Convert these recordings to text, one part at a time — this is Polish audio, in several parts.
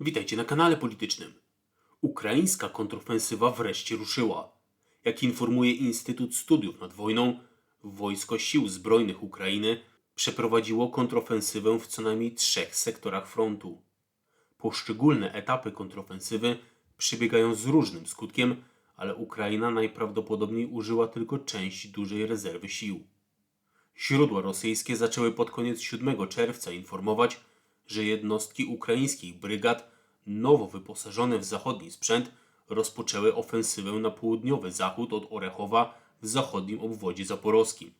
Witajcie na kanale politycznym. Ukraińska kontrofensywa wreszcie ruszyła. Jak informuje Instytut Studiów nad Wojną, Wojsko Sił Zbrojnych Ukrainy przeprowadziło kontrofensywę w co najmniej trzech sektorach frontu. Poszczególne etapy kontrofensywy przebiegają z różnym skutkiem, ale Ukraina najprawdopodobniej użyła tylko części dużej rezerwy sił. Źródła rosyjskie zaczęły pod koniec 7 czerwca informować, że jednostki ukraińskich brygad, nowo wyposażone w zachodni sprzęt, rozpoczęły ofensywę na południowy zachód od Orechowa w zachodnim obwodzie zaporowskim.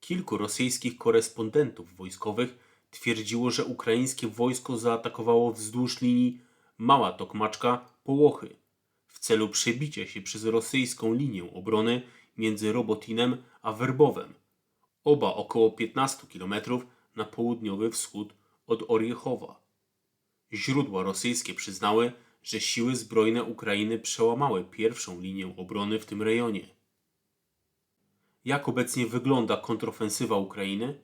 Kilku rosyjskich korespondentów wojskowych twierdziło, że ukraińskie wojsko zaatakowało wzdłuż linii Mała Tokmaczka Połochy w celu przebicia się przez rosyjską linię obrony między Robotinem a Werbowem, oba około 15 km na południowy wschód od Oriechowa. Źródła rosyjskie przyznały, że siły zbrojne Ukrainy przełamały pierwszą linię obrony w tym rejonie. Jak obecnie wygląda kontrofensywa Ukrainy?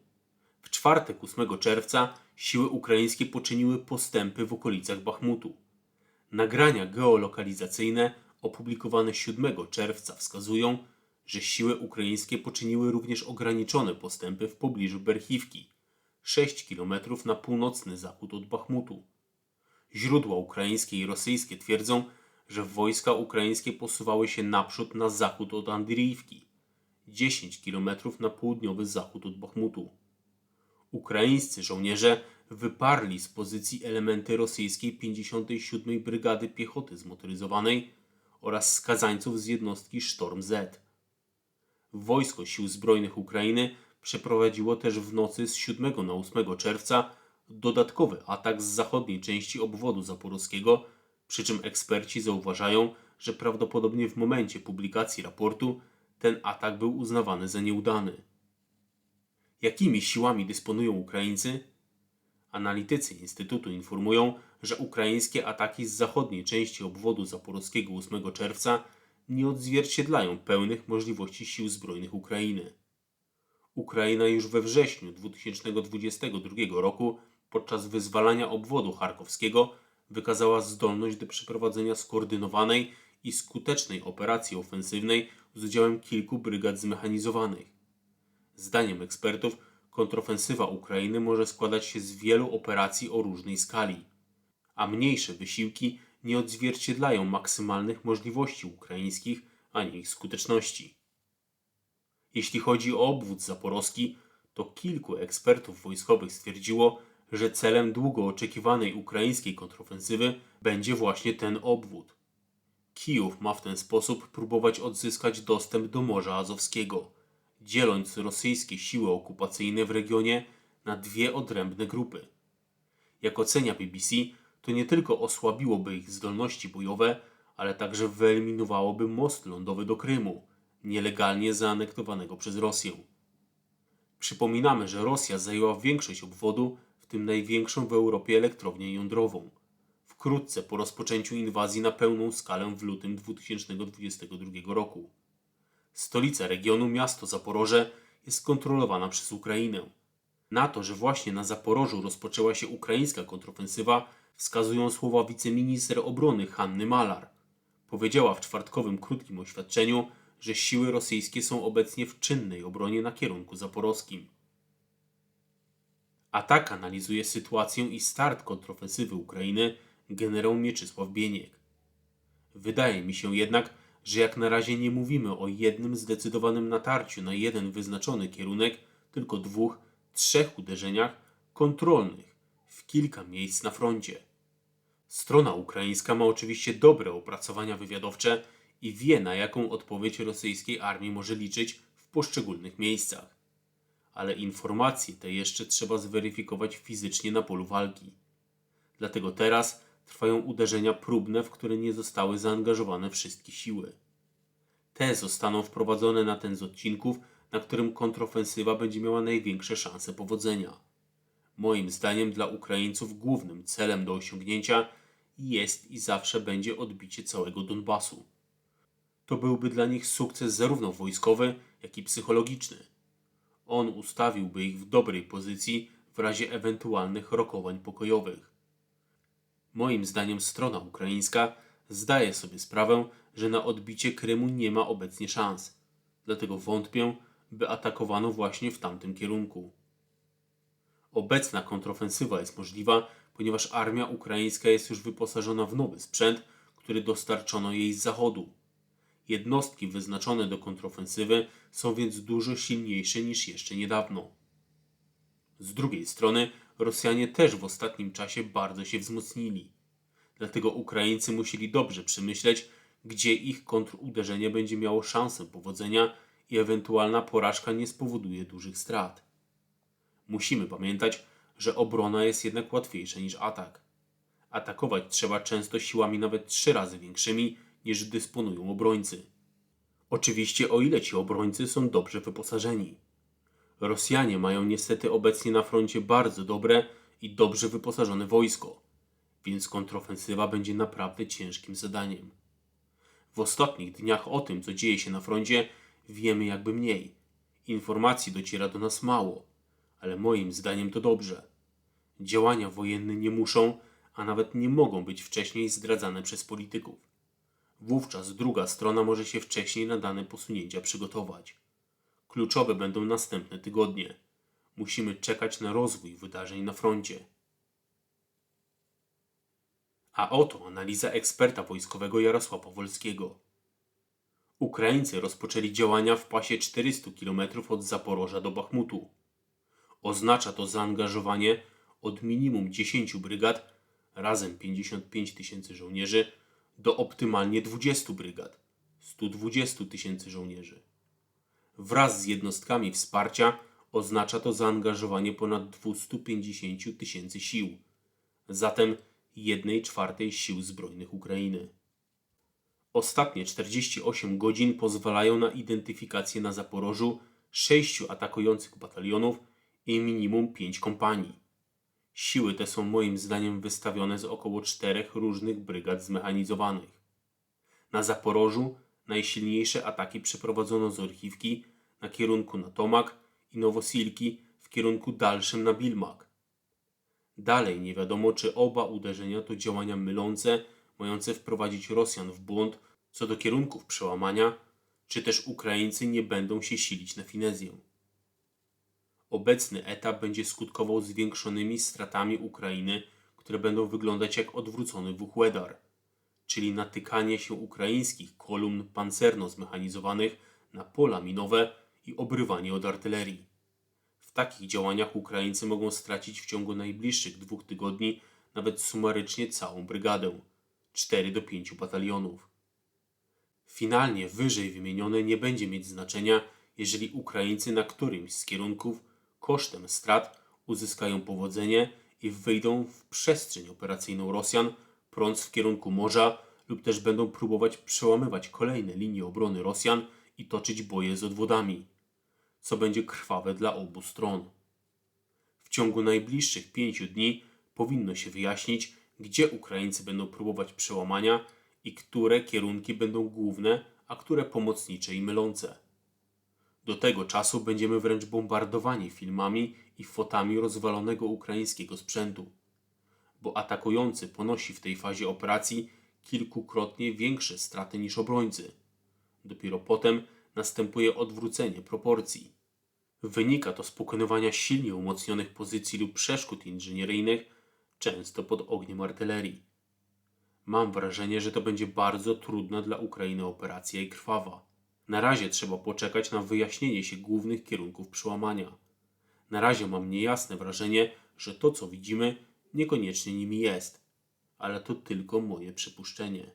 W czwartek 8 czerwca siły ukraińskie poczyniły postępy w okolicach Bachmutu. Nagrania geolokalizacyjne opublikowane 7 czerwca wskazują, że siły ukraińskie poczyniły również ograniczone postępy w pobliżu Berchiwki, 6 km na północny zachód od Bachmutu. Źródła ukraińskie i rosyjskie twierdzą, że wojska ukraińskie posuwały się naprzód na zachód od Andriiwki, 10 km na południowy zachód od Bachmutu. Ukraińscy żołnierze wyparli z pozycji elementy rosyjskiej 57 Brygady Piechoty Zmotoryzowanej oraz skazańców z jednostki Sztorm Z. Wojsko Sił Zbrojnych Ukrainy przeprowadziło też w nocy z 7 na 8 czerwca dodatkowy atak z zachodniej części obwodu zaporowskiego, przy czym eksperci zauważają, że prawdopodobnie w momencie publikacji raportu ten atak był uznawany za nieudany. Jakimi siłami dysponują Ukraińcy? Analitycy Instytutu informują, że ukraińskie ataki z zachodniej części obwodu zaporowskiego 8 czerwca nie odzwierciedlają pełnych możliwości sił zbrojnych Ukrainy. Ukraina już we wrześniu 2022 roku podczas wyzwalania obwodu charkowskiego wykazała zdolność do przeprowadzenia skoordynowanej i skutecznej operacji ofensywnej z udziałem kilku brygad zmechanizowanych. Zdaniem ekspertów kontrofensywa Ukrainy może składać się z wielu operacji o różnej skali, a mniejsze wysiłki nie odzwierciedlają maksymalnych możliwości ukraińskich ani ich skuteczności. Jeśli chodzi o obwód zaporowski, to kilku ekspertów wojskowych stwierdziło, że celem długo oczekiwanej ukraińskiej kontrofensywy będzie właśnie ten obwód. Kijów ma w ten sposób próbować odzyskać dostęp do Morza Azowskiego, dzieląc rosyjskie siły okupacyjne w regionie na dwie odrębne grupy. Jak ocenia BBC, to nie tylko osłabiłoby ich zdolności bojowe, ale także wyeliminowałoby most lądowy do Krymu, nielegalnie zaanektowanego przez Rosję. Przypominamy, że Rosja zajęła większość obwodu, w tym największą w Europie elektrownię jądrową. Wkrótce po rozpoczęciu inwazji na pełną skalę w lutym 2022 roku. Stolica regionu, miasto Zaporoże, jest kontrolowana przez Ukrainę. Na to, że właśnie na Zaporożu rozpoczęła się ukraińska kontrofensywa, wskazują słowa wiceminister obrony Hanny Malar. Powiedziała w czwartkowym krótkim oświadczeniu, że siły rosyjskie są obecnie w czynnej obronie na kierunku zaporowskim. A tak analizuje sytuację i start kontrofensywy Ukrainy generał Mieczysław Bieniek. Wydaje mi się jednak, że jak na razie nie mówimy o jednym zdecydowanym natarciu na jeden wyznaczony kierunek, tylko dwóch, trzech uderzeniach kontrolnych w kilka miejsc na froncie. Strona ukraińska ma oczywiście dobre opracowania wywiadowcze i wie, na jaką odpowiedź rosyjskiej armii może liczyć w poszczególnych miejscach. Ale informacje te jeszcze trzeba zweryfikować fizycznie na polu walki. Dlatego teraz trwają uderzenia próbne, w które nie zostały zaangażowane wszystkie siły. Te zostaną wprowadzone na ten z odcinków, na którym kontrofensywa będzie miała największe szanse powodzenia. Moim zdaniem dla Ukraińców głównym celem do osiągnięcia jest i zawsze będzie odbicie całego Donbasu. To byłby dla nich sukces zarówno wojskowy, jak i psychologiczny. On ustawiłby ich w dobrej pozycji w razie ewentualnych rokowań pokojowych. Moim zdaniem strona ukraińska zdaje sobie sprawę, że na odbicie Krymu nie ma obecnie szans. Dlatego wątpię, by atakowano właśnie w tamtym kierunku. Obecna kontrofensywa jest możliwa, ponieważ armia ukraińska jest już wyposażona w nowy sprzęt, który dostarczono jej z zachodu. Jednostki wyznaczone do kontrofensywy są więc dużo silniejsze niż jeszcze niedawno. Z drugiej strony, Rosjanie też w ostatnim czasie bardzo się wzmocnili. Dlatego Ukraińcy musieli dobrze przemyśleć, gdzie ich kontruderzenie będzie miało szansę powodzenia i ewentualna porażka nie spowoduje dużych strat. Musimy pamiętać, że obrona jest jednak łatwiejsza niż atak. Atakować trzeba często siłami nawet trzy razy większymi niż dysponują obrońcy. Oczywiście o ile ci obrońcy są dobrze wyposażeni. Rosjanie mają niestety obecnie na froncie bardzo dobre i dobrze wyposażone wojsko, więc kontrofensywa będzie naprawdę ciężkim zadaniem. W ostatnich dniach o tym, co dzieje się na froncie, wiemy jakby mniej. Informacji dociera do nas mało, ale moim zdaniem to dobrze. Działania wojenne nie muszą, a nawet nie mogą być wcześniej zdradzane przez polityków. Wówczas druga strona może się wcześniej na dane posunięcia przygotować. Kluczowe będą następne tygodnie. Musimy czekać na rozwój wydarzeń na froncie. A oto analiza eksperta wojskowego Jarosława Wolskiego. Ukraińcy rozpoczęli działania w pasie 400 km od Zaporoża do Bachmutu. Oznacza to zaangażowanie od minimum 10 brygad, razem 55 tysięcy żołnierzy, do optymalnie 20 brygad, 120 tysięcy żołnierzy. Wraz z jednostkami wsparcia oznacza to zaangażowanie ponad 250 tysięcy sił, zatem 1 czwartej sił zbrojnych Ukrainy. Ostatnie 48 godzin pozwalają na identyfikację na Zaporożu sześciu atakujących batalionów i minimum 5 kompanii. Siły te są moim zdaniem wystawione z około czterech różnych brygad zmechanizowanych. Na Zaporożu najsilniejsze ataki przeprowadzono z Orchiwki na kierunku na Tomak i Nowosilki w kierunku dalszym na Bilmak. Dalej nie wiadomo, czy oba uderzenia to działania mylące, mające wprowadzić Rosjan w błąd co do kierunków przełamania, czy też Ukraińcy nie będą się silić na finezję. Obecny etap będzie skutkował zwiększonymi stratami Ukrainy, które będą wyglądać jak odwrócony Wuchłedar, czyli natykanie się ukraińskich kolumn pancerno zmechanizowanych na pola minowe i obrywanie od artylerii. W takich działaniach Ukraińcy mogą stracić w ciągu najbliższych dwóch tygodni nawet sumarycznie całą brygadę 4 do 5 batalionów. Finalnie wyżej wymienione nie będzie mieć znaczenia, jeżeli Ukraińcy na którymś z kierunków kosztem strat uzyskają powodzenie i wyjdą w przestrzeń operacyjną Rosjan, prąc w kierunku morza, lub też będą próbować przełamywać kolejne linie obrony Rosjan i toczyć boje z odwodami, co będzie krwawe dla obu stron. W ciągu najbliższych pięciu dni powinno się wyjaśnić, gdzie Ukraińcy będą próbować przełamania i które kierunki będą główne, a które pomocnicze i mylące. Do tego czasu będziemy wręcz bombardowani filmami i fotami rozwalonego ukraińskiego sprzętu, bo atakujący ponosi w tej fazie operacji kilkukrotnie większe straty niż obrońcy. Dopiero potem następuje odwrócenie proporcji. Wynika to z pokonywania silnie umocnionych pozycji lub przeszkód inżynieryjnych, często pod ogniem artylerii. Mam wrażenie, że to będzie bardzo trudna dla Ukrainy operacja i krwawa. Na razie trzeba poczekać na wyjaśnienie się głównych kierunków przełamania. Na razie mam niejasne wrażenie, że to co widzimy niekoniecznie nimi jest, ale to tylko moje przypuszczenie.